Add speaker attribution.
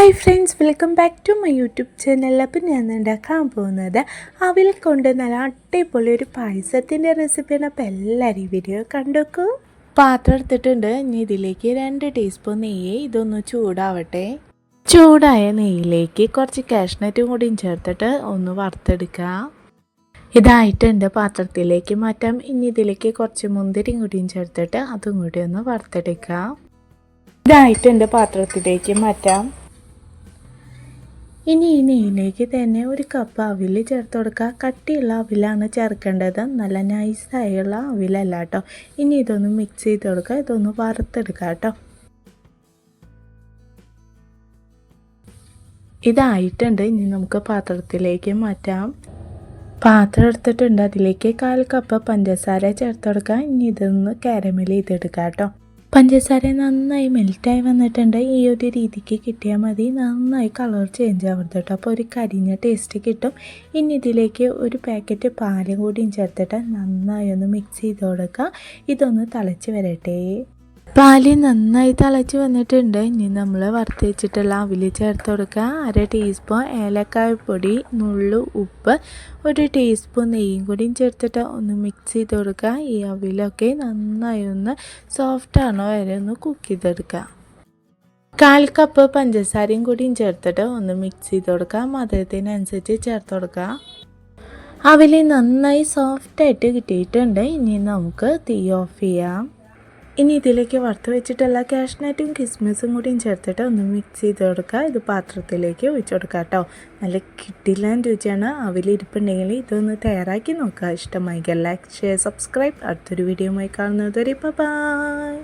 Speaker 1: Hi friends welcome back to my YouTube channel. Appam ഞാൻ ഉണ്ടാക്കാൻ പോകുന്നത്? അവിൽ കൊണ്ട് നല്ല അടിപൊളി ഒരു പായസത്തിന്റെ റെസിപ്പിയാണ്. അപ്പോൾ എല്ലാവരും ഈ വീഡിയോ കണ്ടോക്കൂ. പാത്രം എടുത്തിട്ടുണ്ട്. ഇനി ഇതിലേക്ക് രണ്ട് ടീസ്പൂൺ നെയ്യ്. ഇതൊന്ന് ചൂടാവട്ടെ. ചൂടായ നെയ്യിലേക്ക് കുറച്ച് കാഷ്നറ്റും കൂടിയും ചേർത്തിട്ട് ഒന്ന് വറുത്തെടുക്കുക. ഇതായിട്ടുണ്ട് പാത്രത്തിലേക്ക് മാറ്റാം. ഇനി ഇതിലേക്ക് കുറച്ച് മുന്തിരിയും കൂടിയും ചേർത്തിട്ട് അതും കൂടി ഒന്ന് വറുത്തെടുക്കുക. ഇതായിട്ടുണ്ട് പാത്രത്തിലേക്ക് മാറ്റാം. ഇനി ഈ നെയ്യിലേക്ക് തന്നെ ഒരു കപ്പ് അവിൽ ചേർത്ത് കൊടുക്കുക. കട്ടിയുള്ള അവിലാണ് ചേർക്കേണ്ടത്. നല്ല നൈസായുള്ള അവിലല്ല കേട്ടോ. ഇനി ഇതൊന്ന് മിക്സ് ചെയ്ത് കൊടുക്കുക. ഇതൊന്ന് വറുത്തെടുക്കുക കേട്ടോ. ഇതായിട്ടുണ്ട്. ഇനി നമുക്ക് പാത്രത്തിലേക്ക് മാറ്റാം. പാത്രം എടുത്തിട്ടുണ്ട്. അതിലേക്ക് കാൽ കപ്പ് പഞ്ചസാര ചേർത്ത് കൊടുക്കുക. ഇനി ഇതൊന്ന് കാരമൽ ചെയ്തെടുക്കാം കേട്ടോ. പഞ്ചസാര നന്നായി മെൽറ്റായി വന്നിട്ടുണ്ട്. ഈ ഒരു രീതിക്ക് കിട്ടിയാൽ മതി. നന്നായി കളർ ചേഞ്ച് ആവരുത് കേട്ടോ. അപ്പോൾ ഒരു കരിഞ്ഞ ടേസ്റ്റ് കിട്ടും. ഇനി ഇതിലേക്ക് ഒരു പാക്കറ്റ് പാലും കൂടിയും ചേർത്തിട്ട് നന്നായി ഒന്ന് മിക്സ് ചെയ്ത് കൊടുക്കുക ഇതൊന്ന് തിളച്ച് വരട്ടെ. പാൽ നന്നായി തിളച്ച് വന്നിട്ടുണ്ട്. ഇനി നമ്മൾ വറുത്തിച്ചിട്ടുള്ള അവിൽ ചേർത്ത് കൊടുക്കുക. അര ടീസ്പൂൺ ഏലക്കായ പൊടി നുള്ളു ഉപ്പ് ഒരു ടീസ്പൂൺ നെയ്യും കൂടിയും ചേർത്തിട്ട് ഒന്ന് മിക്സ് ചെയ്ത് കൊടുക്കുക. ഈ അവിലൊക്കെ നന്നായി ഒന്ന് സോഫ്റ്റ് ആണോ വരെ ഒന്ന് കുക്ക് ചെയ്തെടുക്കുക. കാൽ കപ്പ് പഞ്ചസാരയും കൂടിയും ചേർത്തിട്ട് ഒന്ന് മിക്സ് ചെയ്ത് കൊടുക്കുക. മധുരത്തിനനുസരിച്ച് ചേർത്ത് കൊടുക്കുക. അവിൽ നന്നായി സോഫ്റ്റായിട്ട് കിട്ടിയിട്ടുണ്ട്. ഇനി നമുക്ക് തീ ഓഫ് ചെയ്യാം. ഇനി ഇതിലേക്ക് വറുത്ത് വെച്ചിട്ടുള്ള കാഷ്നറ്റും കിസ്മിസും കൂടിയും ചേർത്തിട്ട് ഒന്ന് മിക്സ് ചെയ്ത് കൊടുക്കുക. ഇത് പാത്രത്തിലേക്ക് ഒഴിച്ചു കൊടുക്കുക കേട്ടോ. നല്ല കിട്ടില്ലാൻ രുചിയാണ്. അവലിരിപ്പുണ്ടെങ്കിൽ ഇതൊന്ന് തയ്യാറാക്കി നോക്കുക. ഇഷ്ടമായി ലൈക്ക് ഷെയർ സബ്സ്ക്രൈബ് അടുത്തൊരു വീഡിയോയുമായി കാണുന്നത് വരെ ബൈ